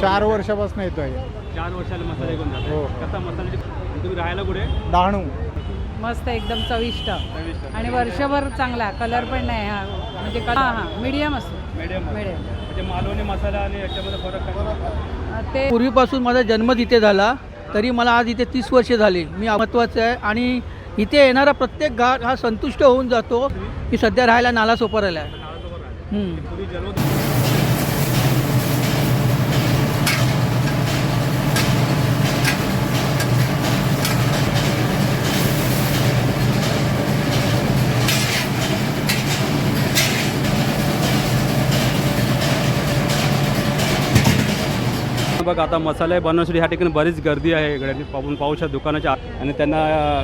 चार वर्षापासून येतो आहे चार वर्षाला मसाले घेऊन जातो हो. कसा मसाल्याची तुम्ही राहायला कुठे? डहाणू मस्त एकदम चविष्ट. आणि वर्षभर चांगला. कलर पण नाही हा. म्हणजे कलर हां हां. मीडियम असतो. मीडियम मिडियम म्हणजे मालवणी मसाला आणि याच्यामध्ये फरक काय? ते पूर्वीपासून माझा जन्म तिथे झाला तरी मला आज इथे तीस वर्षे झाली. मी महत्त्वाचं आहे आणि इथे येणारा प्रत्येक घाट हा संतुष्ट होऊन जातो की सध्या राहायला नाला सोपरायला आहे. हम्म. पूर्वी जन्म बघ आता मसाले बनवण्यासाठी ह्या ठिकाणी बरीच गर्दी आहे इकडे. आपण पाहू शकतो दुकानाच्या आत. आणि त्यांना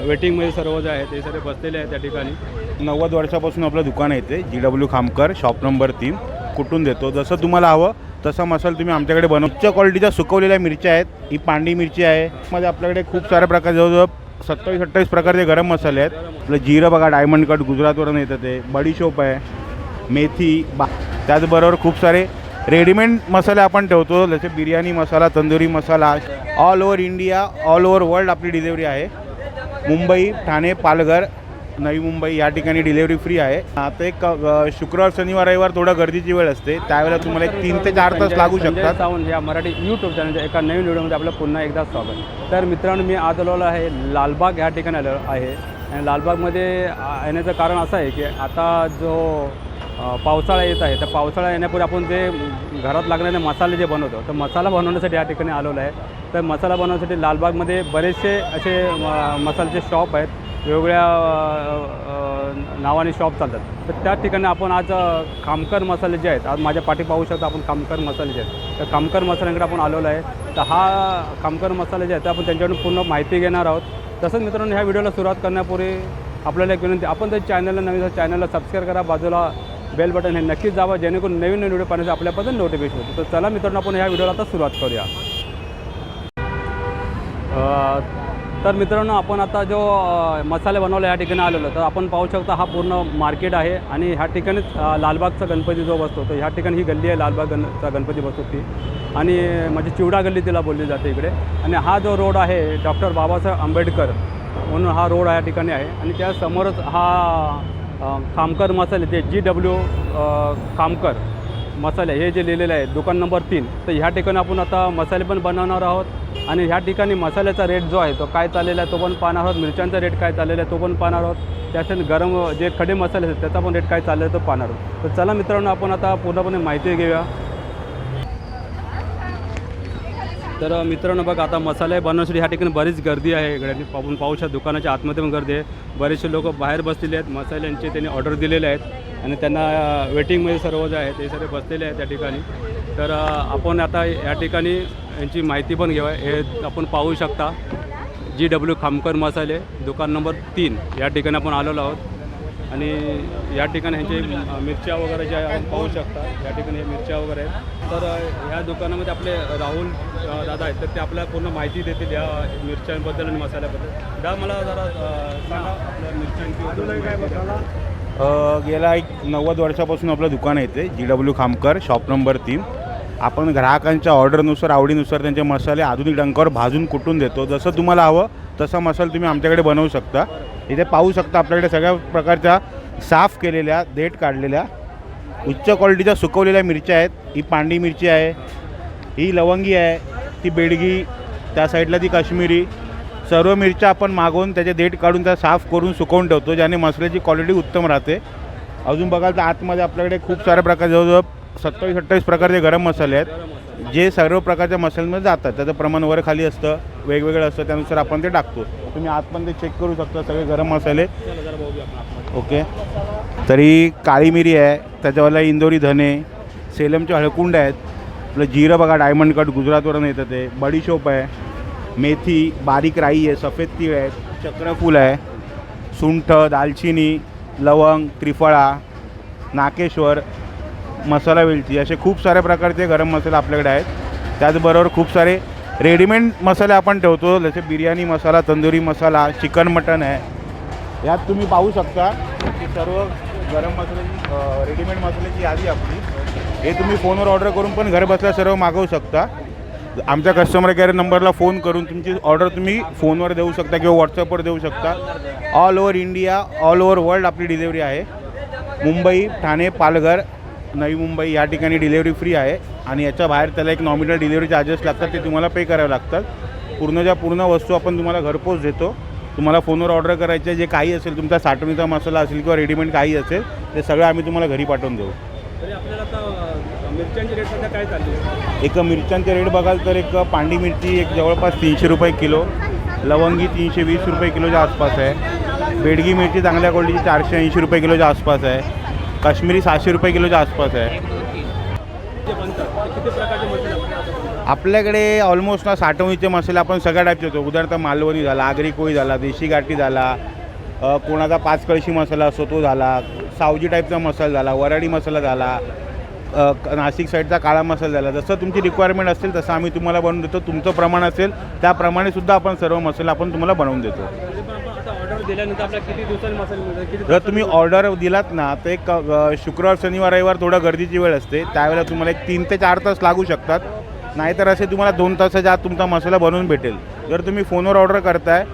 वेटिंगमध्ये सर्व जे आहे ते सर्व बसलेले आहेत त्या ठिकाणी. नव्वद वर्षापासून आपलं दुकान आहे ते G W Khamkar shop number तीन कुठून देतो. जसं तुम्हाला हवं तसा मसाला तुम्ही आमच्याकडे बनव. उच्च क्वालिटीच्या सुकवलेल्या मिरच्या आहेत. ही पांडी मिरची आहे. मध्ये आपल्याकडे खूप साऱ्या प्रकार जवळजवळ सत्तावीस अठ्ठावीस प्रकारचे गरम मसाले आहेत. आपलं जिरं बघा डायमंड कट गुजरातवरून येतं ते. बडीशोप आहे. मेथी बा त्याचबरोबर खूप सारे रेडीमेड मसाले आपण ठेवतो जसे biryani masala tandoori masala all over India all over world आपली डिलेवरी आहे. मुंबई ठाणे पालघर नवी मुंबई या ठिकाणी डिलेवरी फ्री आहे. आता एक शुक्रवार शनिवार रविवार थोडं गर्दीची वेळ असते. त्यावेळेला तुम्हाला एक तीन ते चार तास लागू शकतात. सावंत या मराठी यूट्यूब चॅनलच्या एका नवीन व्हिडिओमध्ये आपलं पुन्हा एकदा स्वागत. तर मित्रांनो मी आज आलेलो आहे लालबाग या ठिकाणी आलेलो आहे. आणि लालबागमध्ये येण्याचं कारण असं आहे की आता जो पावसाळा येत आहे. तर पावसाळा येण्यापूर्वी आपण जे घरात लागणारे मसाले जे बनवतो तर मसाला बनवण्यासाठी या ठिकाणी आलेलो आहे. तर मसाला बनवण्यासाठी लालबागमध्ये बरेचसे असे म- मसाल्याचे शॉप आहेत. वेगवेगळ्या नावाने शॉप चालतात. तर त्या ठिकाणी आपण आज खामकर मसाले जे आहेत आज माझ्या पाठी पाहू शकता आपण खामकर मसाले जे आहेत. तर खामकर मसाल्यांकडे आपण आलेलो आहे. तर हा खामकर मसाले जे आहेत आपण त्यांच्याकडून पूर्ण माहिती घेणार आहोत. तसंच मित्रांनो ह्या व्हिडिओला सुरुवात करण्यापूर्वी आपल्याला एक विनंती आपण जर चॅनलला नवीन चॅनलला सबस्क्राईब करा. बाजूला बेल बटन हे नक्कीच जावं जेणेकरून नवीन नवीन व्हिडिओ पाहण्याचं आपल्यापर्यंत नोटिफिकेशन होतं. तर चला मित्रांनो आपण ह्या व्हिडिओला आता सुरुवात करूया. तर मित्रांनो आपण आता जो मसाले बनवला या ठिकाणी आलेलो तर आपण पाहू शकता हा पूर्ण मार्केट आहे आणि ह्या ठिकाणीच लालबागचा गणपती जो बसतो तर ह्या ठिकाणी ही गल्ली आहे लालबाग गणचा गणपती बसतो ती आणि म्हणजे चिवडा गल्ली तिला बोलली जाते इकडे. आणि हा जो रोड आहे डॉक्टर बाबासाहेब आंबेडकर म्हणून हा रोड या ठिकाणी आहे. आणि त्या समोरच हा खामकर मसाले ते जी डब्ल्यू खामकर मसाले हे जे लिहिलेले आहे दुकान नंबर तीन. तर ह्या ठिकाणी आपण आता मसाले पण बनवणार आहोत. आणि ह्या ठिकाणी मसाल्याचा रेट जो आहे तो काय चाललेला आहे तो पण पाहणार आहोत. मिरच्यांचा रेट काय चाललेला आहे तो पण पाहणार आहोत. त्याच्याने गरम जे खडे मसाले आहेत त्याचा पण रेट काय चाललेला आहे तो पाहणार आहोत. तर चला मित्रांनो आपण आता पूर्णपणे माहिती घेऊया. तर मित्रांनो बघा आता मसाले बनवण्यासाठी ह्या ठिकाणी बरीच गर्दी आहे. इकडे आपण पाहू शकतो दुकानाच्या आतमध्ये पण गर्दी आहे. बरेचसे लोक बाहेर बसलेले आहेत मसाल्यांचे त्यांनी ऑर्डर दिलेले आहेत आणि त्यांना वेटिंगमध्ये सर्व जे आहे ते सर्व बसलेले आहेत त्या ठिकाणी. तर आपण आता या ठिकाणी यांची माहिती पण घेऊया. हे आपण पाहू शकता जी डब्ल्यू खामकर मसाले दुकान नंबर तीन. या ठिकाणी आपण आलेलो आहोत. आणि या ठिकाणी ह्यांचे मिरच्या वगैरे ज्या आहे आपण पाहू शकता या ठिकाणी हे मिरच्या वगैरे आहेत. तर ह्या दुकानामध्ये आपले राहुल दादा आहेत तर ते आपल्याला पूर्ण माहिती देतील या मिरच्यांबद्दल आणि मसाल्याबद्दल. दादा मला जरा सांगा आपल्या मिरच्यांची अ, गेल्या एक नव्वद वर्षापासून आपलं दुकान आहे ते G W Khamkar shop number तीन. आपण ग्राहकांच्या ऑर्डरनुसार आवडीनुसार त्यांचे मसाले आधुनिक डंकावर भाजून कुटून देतो. जसं तुम्हाला हवं तसा मसाला तुम्ही आमच्याकडे बनवू शकता. इथे पाहू शकता आपल्याकडे सगळ्या प्रकारच्या साफ केलेल्या देठ काढलेल्या उच्च क्वालिटीच्या सुकवलेल्या मिरच्या आहेत ही पांडी मिरची आहे ही लवंगी आहे ती बेडगी त्या साईडला ती काश्मीरी सर्व मिरच्या आपण मागवून त्याचे देठ काढून त्या साफ करून सुकवून ठेवतो ज्याने मसाल्याची क्वालिटी उत्तम राहते. अजून बघाल तर आतमध्ये आपल्याकडे खूप साऱ्या प्रकार जवळजवळ सत्तावीस अठ्ठावीस प्रकारचे गरम मसाले आहेत. जे सर्व प्रकारच्या मसाल्यांमध्ये जातात. त्याचं प्रमाण वर खाली असतं वेगवेगळं असतं त्यानुसार आपण ते टाकतो. तुम्ही आतमध्ये चेक करू शकता सगळे गरम मसाले. ओके तरी काळी मिरी आहे त्याच्यावाला इंदोरी धने सेलमचे हळकुंड आहेत. आपलं जिरं बघा डायमंड कट गुजरातवरून येतं ते. बडीशोप आहे. मेथी बारीक राई आहे सफेद तीळ आहे चक्रफूल आहे. सुंठ दालचिनी लवंग त्रिफळा नाकेश्वर मसाला वेलची असे खूप साऱ्या प्रकारचे गरम मसाले आपल्याकडे आहेत. त्याचबरोबर खूप सारे रेडीमेड मसाले आपण ठेवतो जसे बिर्याणी मसाला तंदुरी मसाला चिकन मटन आहे. यात तुम्ही पाहू शकता की सर्व गरम मसाल्याची रेडीमेड मसाल्याची यादी आपली. हे तुम्ही फोनवर ऑर्डर करून पण घर बसल्या सर्व मागवू शकता. आमच्या कस्टमर केअर नंबरला फोन करून तुमची ऑर्डर तुम्ही फोनवर देऊ शकता किंवा व्हॉट्सअपवर देऊ शकता. All over India all over world आपली डिलेवरी आहे. मुंबई ठाणे पालघर नवी मुंबई या ठिकाणी डिलेवरी फ्री आहे आणि याच्या बाहेर त्याला एक नॉमिनल डिलेवरी चार्जेस लागतात ते तुम्हाला पे करावे लागतात. पूर्णच्या पूर्ण वस्तू आपण तुम्हाला घरपोच देतो तुम्हाला फोनवर ऑर्डर करायचे जे काही असेल तुमचा साठवणीचा मसाला असेल किंवा रेडीमेड काही असेल ते सगळं आम्ही तुम्हाला घरी पाठवून देऊ. एक मिरच्यांचे रेट बघाल तर एक पांडी मिरची एक जवळपास तीनशे रुपये किलो लवंगी तीनशे वीस रुपये किलोच्या आसपास आहे बेडगी मिरची चांगल्या क्वालिटीची चारशे ऐंशी रुपये किलोच्या आसपास आहे. काश्मीरी सहाशे रुपये किलोच्या आसपास आहे. आपल्याकडे ऑलमोस्ट ना साठवणीचे मसाले आपण सगळ्या टाईपचे होतो उदाहरणार्थ मालवणी झाला आगरी कोळी झाला देशी गाठी झाला कोणाचा पाच कळशी मसाला असतो तो झाला सावजी टाईपचा मसाला झाला वराडी मसाला झाला नाशिक साईडचा काळा मसाला झाला. जसं तुमची रिक्वायरमेंट असेल तसं आम्ही तुम्हाला बनवून देतो. तुमचं प्रमाण असेल त्याप्रमाणे सुद्धा आपण सर्व मसाले आपण तुम्हाला बनवून देतो तरी पण आपण आता ऑर्डर दिल्यानंतर आपल्याला किती दिवसांनी मसाले मिळतात किती जर तुम्ही ऑर्डर दिलात ना तर एक अ, शुक्रवार शनिवार रविवार थोडं गर्दीची वेळ असते. त्यावेळेला तुम्हाला एक तीन ते चार तास लागू शकतात. नाहीतर असे तुम्हाला दोन तासाच्या आत तुमचा मसाला बनवून भेटेल. जर तुम्ही फोनवर ऑर्डर करताय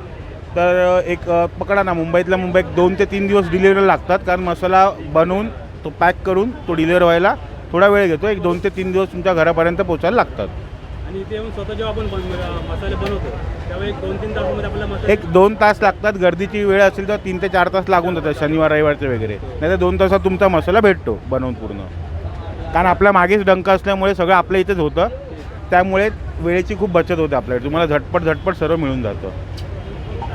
तर एक अ, पकडा ना मुंबईतल्या मुंबईत दोन ते तीन दिवस डिलिव्हरी लागतात. कारण मसाला बनवून तो पॅक करून तो डिलिव्हर व्हायला थोडा वेळ घेतो. एक दोन ते तीन दिवस तुमच्या घरापर्यंत पोचायला लागतात. आणि इथे येऊन स्वतः जेव्हा आपण मसाले बनवतो एक दोन तीन तासामध्ये आपल्याला मसाले एक दोन तास लागतात गर्दीची वेळ असेल तर तीन ते चार तास लागून जातात शनिवार रविवारचे वगैरे. नाही तर दोन तासात तुमचा मसाला भेटतो बनवून पूर्ण. कारण आपल्या मागेच डंक असल्यामुळे सगळं आपल्या इथेच होतं. त्यामुळे वेळेची खूप बचत होते आपल्याकडे. तुम्हाला झटपट झटपट सर्व मिळून जातं.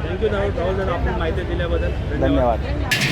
थँक्यू आपण माहिती दिल्याबद्दल. धन्यवाद.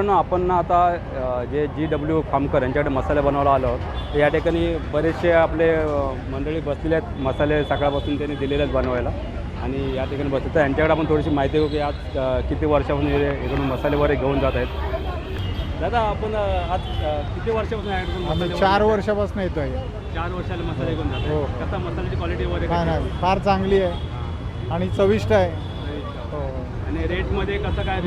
मित्रांनो आपण ना आता जे जी डब्ल्यू खामकर यांच्याकडे मसाले बनवायला आलो तर या ठिकाणी बरेचसे आपले मंडळी बसलेले आहेत मसाले सकाळपासून त्यांनी दिलेले आहेत बनवायला. आणि या ठिकाणी बसले. तर यांच्याकडे आपण थोडीशी माहिती घेऊ की आज किती वर्षापासून इकडून मसाले वगैरे घेऊन जात आहेत. दादा आपण आज किती वर्षापासून चार वर्षापासून येतो आहे चार वर्षाला मसाले घेऊन जात हो. कसा मसाल्याची क्वालिटी वगैरे फार चांगली आहे? आणि चविष्ट आहे. हां. आणि रेटमध्ये कसं काय?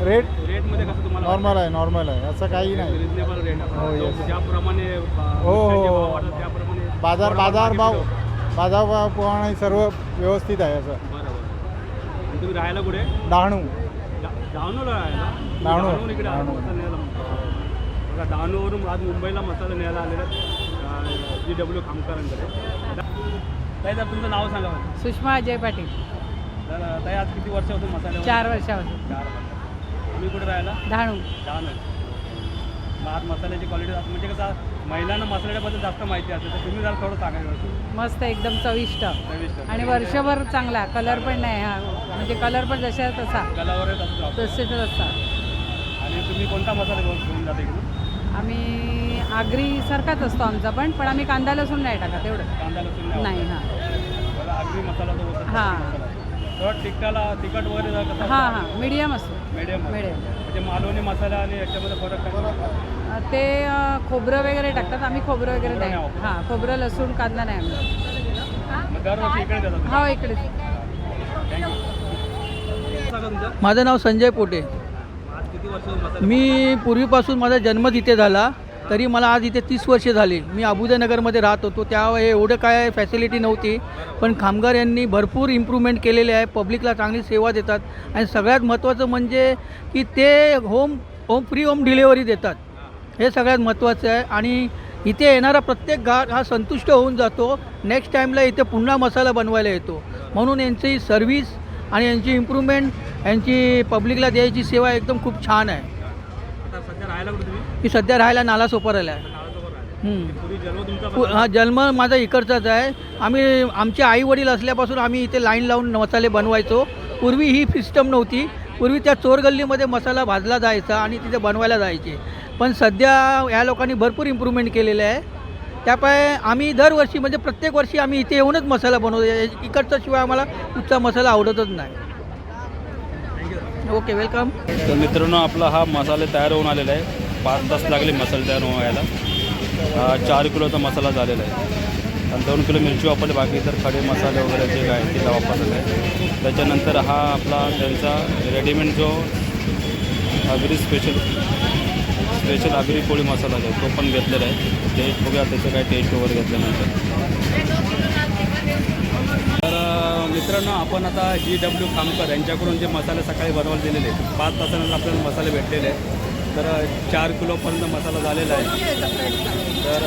रेट रेटमध्ये कसं तुम्हाला नॉर्मल आहे नॉर्मल आहे. असं काही नाही. रिजनेबल रेट हो, yes. ज्याप्रमाणे हो, हो, हो. त्याप्रमाणे बाजार बाजार भाव बाजार भाव प्रमाणे सर्व व्यवस्थित आहे असं. बरोबर. तुम्ही राहायला कुठे? डहाणू. डा- डहाणूला राहायला? डहाणू. इकडे डहाणू. बघा डहाणूवरून आज मुंबईला मसाला न्यायला आलेला जी डब्ल्यू खामकरांकडे. ताई जर तुमचं नाव सांगा. सुषमा अजय पाटील. तर ताई आज किती वर्षापासून मसाले चार वर्षापासून. चार वर्ष. तुम्ही कुठे राहायला डहाणू डहाणू आज मसाल्याची क्वालिटी म्हणजे कसं महिलांना मसाल्याबद्दल जास्त माहिती असते. तर तुम्ही जरा थोडं सांगायचं मस्त एकदम चविष्ट. चविष्ट. आणि वर्षभर चांगला. कलर पण नाही हा. म्हणजे कलर पण जशा तसा. कलावर येत असतो. तसे तसा. आणि तुम्ही कोणता मसाला घेऊन घेऊन जाता आम्ही आगरी सारखाच असतो आमचा पण पण आम्ही कांदा लसूण नाही टाकत एवढं. कांदा लसूण नाही हां. आगरी मसाला हां. तर तिखटाला तिखट वगैरे हां हां. मीडियम असतो. मीडियम मीडियम म्हणजे मालवणी मसाला आणि याच्यामध्ये फरक काय? ते अं, खोबरं वगैरे टाकतात. आम्ही खोबरं वगैरे नाही. हां खोबरं लसूण कांदा नाही आम्ही. मग दरवर्षी इकडे हो इकडे सांगा तुमचं माझं नाव संजय पोटे. आज किती वर्ष मसाला मी पूर्वीपासून माझा जन्म तिथे झाला. तरी मला आज इथे तीस वर्षे झाली. मी अबुदनगरमध्ये राहत होतो. त्यावेळी एवढं काय फॅसिलिटी नव्हती. पण खामगार यांनी भरपूर इम्प्रूव्हमेंट केलेले आहे. पब्लिकला चांगली सेवा देतात. आणि सगळ्यात महत्त्वाचं म्हणजे की ते home home free home delivery देतात. हे सगळ्यात महत्त्वाचं आहे. आणि इथे येणारा प्रत्येक घाट हा संतुष्ट होऊन जातो. नेक्स्ट टाईमला इथे पुन्हा मसाला बनवायला येतो. म्हणून यांची सर्व्हिस आणि यांची इम्प्रूव्हमेंट यांची पब्लिकला द्यायची सेवा एकदम खूप छान आहे. राहायला कुठे तुम्ही? मी सध्या राहायला नाला सोपारायला आहे. नाळासोबत राहायला हम्म. पूर्वी जन्म तुमचा पु- हा जन्म माझा इकडचाच आहे. आम्ही आमचे आई वडील असल्यापासून आम्ही इथे लाईन लावून मसाले बनवायचो. पूर्वी ही सिस्टम नव्हती. पूर्वी त्या चोरगल्लीमध्ये मसाला भाजला जायचा आणि तिथे बनवायला जायचे. पण सध्या या लोकांनी भरपूर इम्प्रूव्हमेंट केलेलं आहे. त्यापाय आम्ही दरवर्षी म्हणजे प्रत्येक वर्षी आम्ही इथे येऊनच मसाला बनवतो. इकडचा शिवाय आम्हाला कुठचा मसाला आवडतच नाही. ओके वेलकम तर मित्रांनो आपला हा मसाले तयार होऊन आलेला आहे. पाच तास लागले मसाले तयार व्हायला हा चार किलोचा मसाला झालेला आहे. आणि दोन किलो मिरची वापरली. बाकी तर खडे मसाले वगैरे जे काय तिला वापरलेलं आहे. त्याच्यानंतर हा आपला त्यांचा रेडीमेड जो आगरी स्पेशल स्पेशल आगरी पोळी मसाला जो आहे तो पण घेतलेला आहे. टेस्ट बघूया त्याचं काय टेस्ट वगैरे घेतल्यानंतर तर अ, मित्रांनो आपण आता जी डब्ल्यू खामकर यांच्याकडून जे मसाले सकाळी बनवायला दिलेले आहेत पाच तासानंतर आपल्याला मसाले भेटलेले आहेत. तर चार किलोपर्यंत मसाला झालेला आहे. तर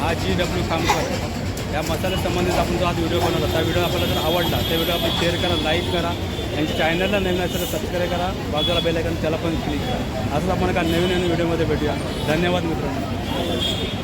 हा जी डब्ल्यू खामकर या मसाल्यासंबंधित आपण जो आज व्हिडिओ बनवला त्या व्हिडिओ आपल्याला जर आवडला त्या व्हिडिओ आपण शेअर करा लाईक करा आणि चॅनलला नवीन असेल तर सबस्क्राईब करा बाजूला बेल आयकॉन त्याला पण क्लिक करा. असंच आपण एका नवीन नवीन व्हिडिओमध्ये भेटूया. धन्यवाद मित्रांनो.